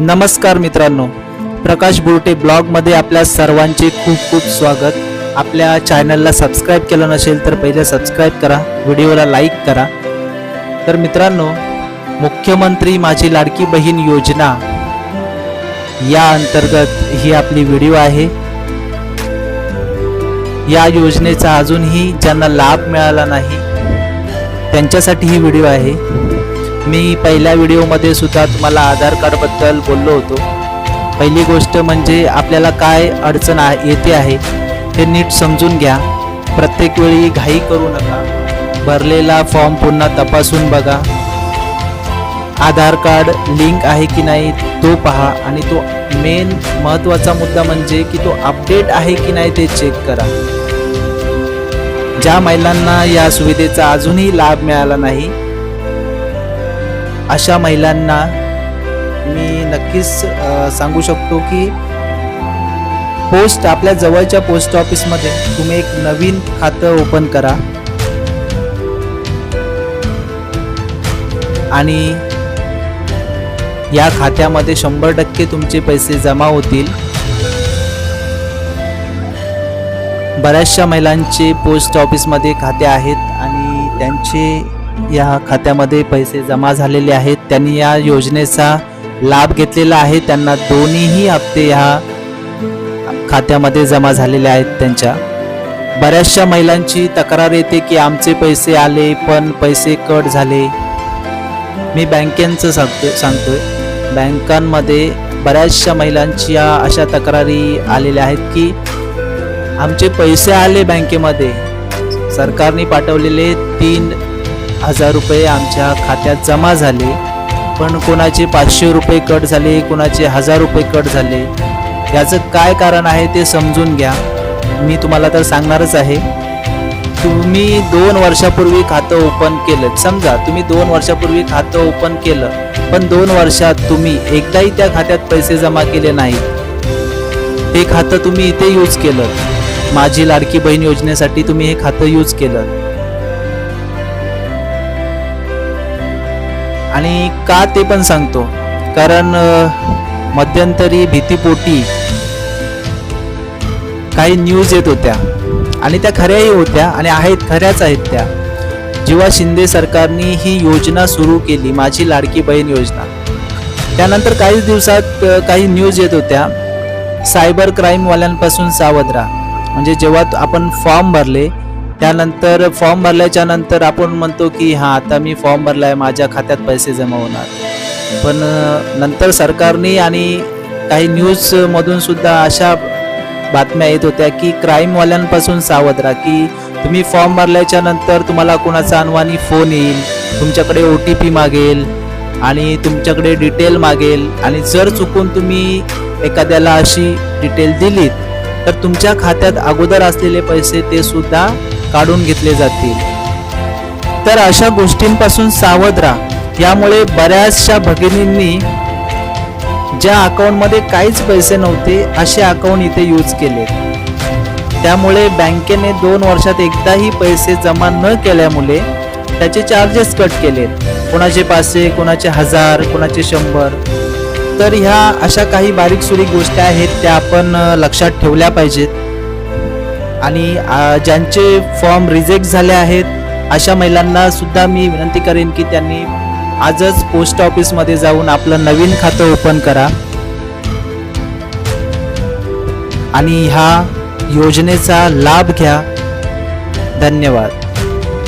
नमस्कार मित्रांनो प्रकाश बुरटे ब्लॉगमध्ये आपल्या सर्वांचे खूप खूप स्वागत. आपल्या चॅनलला सबस्क्राईब केलं नसेल तर पहिले सबस्क्राईब करा व्हिडिओला लाईक करा. तर मित्रांनो मुख्यमंत्री माझी लाडकी बहीण योजना या अंतर्गत ही आपली व्हिडिओ आहे. या योजनेचा अजूनही ज्यांना लाभ मिळाला नाही त्यांच्यासाठी ही व्हिडिओ आहे. मी पहिल्या व्हिडिओमध्ये सुद्धा तुम्हाला आधार कार्डबद्दल बोललो होतो. पहिली गोष्ट म्हणजे आपल्याला काय अडचण आ येते आहे हे नीट समजून घ्या. प्रत्येक वेळी घाई करू नका. भरलेला फॉर्म पुन्हा तपासून बघा. आधार कार्ड लिंक आहे की नाही तो पहा आणि तो मेन महत्त्वाचा मुद्दा म्हणजे की तो अपडेट आहे की नाही ते चेक करा. ज्या महिलांना या सुविधेचा अजूनही लाभ मिळाला नाही अशा महिलांना मी नक्कीच सांगू शकतो की पोस्ट आपल्या जवळच्या पोस्ट ऑफिसमध्ये तुम्ही एक नवीन खातं ओपन करा. आणि या खात्यामध्ये शंभर टक्के तुमचे पैसे जमा होतील. बऱ्याचशा महिलांचे पोस्ट ऑफिसमध्ये खाते आहेत आणि त्यांचे या खात्यामध्ये पैसे जमा झालेले आहेत. त्यांनी या योजनेचा लाभ घेतलेला आहे. त्यांना दोन्हीही हप्ते ह्या खात्यामध्ये जमा झालेले आहेत त्यांच्या. बऱ्याचशा महिलांची तक्रार येते की आमचे पैसे आले पण पैसे कट झाले. मी बँकेचं सांगतो सांगतोय. बँकांमध्ये बऱ्याचशा महिलांच्या अशा तक्रारी आलेल्या आहेत की आमचे पैसे आले बँकेमध्ये. सरकारने पाठवलेले तीन हजार रुपये आमच्या खात्यात जमा झाले. पण कोणाचे पाचशे रुपये कट झाले कोणाचे हजार रुपये कट झाले? याचं काय कारण आहे ते समजून घ्या. मी तुम्हाला तर सांगणारच आहे. तुम्ही दोन वर्षापूर्वी खातं ओपन केलं. समजा तुम्ही दोन वर्षापूर्वी खातं ओपन केलं पण दोन वर्षात तुम्ही एकदाही त्या खात्यात पैसे जमा केले नाहीत. ते खातं तुम्ही इथे यूज केलं. माझी लाडकी बहीण योजनेसाठी तुम्ही हे खातं यूज केलं. आणि का ते पण सांगतो. कारण मध्यंतरी भीतीपोटी काही न्यूज येत होत्या. आणि त्या खऱ्याही होत्या आणि आहेत खऱ्याच आहेत त्या. जेव्हा शिंदे सरकारने ही योजना सुरू केली माझी लाडकी बहीण योजना. त्यानंतर काही दिवसात काही न्यूज येत होत्या. सायबर क्राईमवाल्यांपासून सावध राहा. म्हणजे जेव्हा आपण फॉर्म भरले त्यानंतर फॉर्म भरल्याच्या नंतर आपण म्हणतो की हां आता मी फॉर्म भरलाय माझ्या खात्यात पैसे जमा होणार. पण नंतर सरकारने आणि काही न्यूजमधून सुद्धा अशा बातम्या येत होत्या की क्राईमवाल्यांपासून सावध राहा की तुम्ही फॉर्म भरल्याच्या नंतर तुम्हाला कोणाचा अनवाणी फोन येईल तुमच्याकडे ओ टी पी मागेल आणि तुमच्याकडे डिटेल मागेल आणि जर चुकून तुम्ही एखाद्याला अशी डिटेल दिलीत तर तुमच्या खात्यात अगोदर असलेले पैसे ते सुद्धा काढून घेतले जातील. तर अशा गोष्टींपासून सावध राहा. यामुळे बऱ्याचशा भगिनींनी ज्या अकाउंटमध्ये काहीच पैसे नव्हते असे अकाउंट इथे यूज केले. त्यामुळे बँकेने दोन वर्षात एकदाही पैसे जमा न केल्यामुळे त्याचे चार्जेस कट केले कोणाचे पाचशे कोणाचे हजार कोणाचे शंभर. तर ह्या अशा काही बारीक सुरीक गोष्टी आहेत त्या आपण लक्षात ठेवल्या पाहिजेत. आणि ज्यांचे फॉर्म रिजेक्ट झाले आहेत अशा महिलांना सुद्धा मी विनंती करेन की त्यांनी आजच पोस्ट ऑफिसमध्ये जाऊन आपलं नवीन खातं ओपन करा. आणि ह्या योजनेचा लाभ घ्या. धन्यवाद.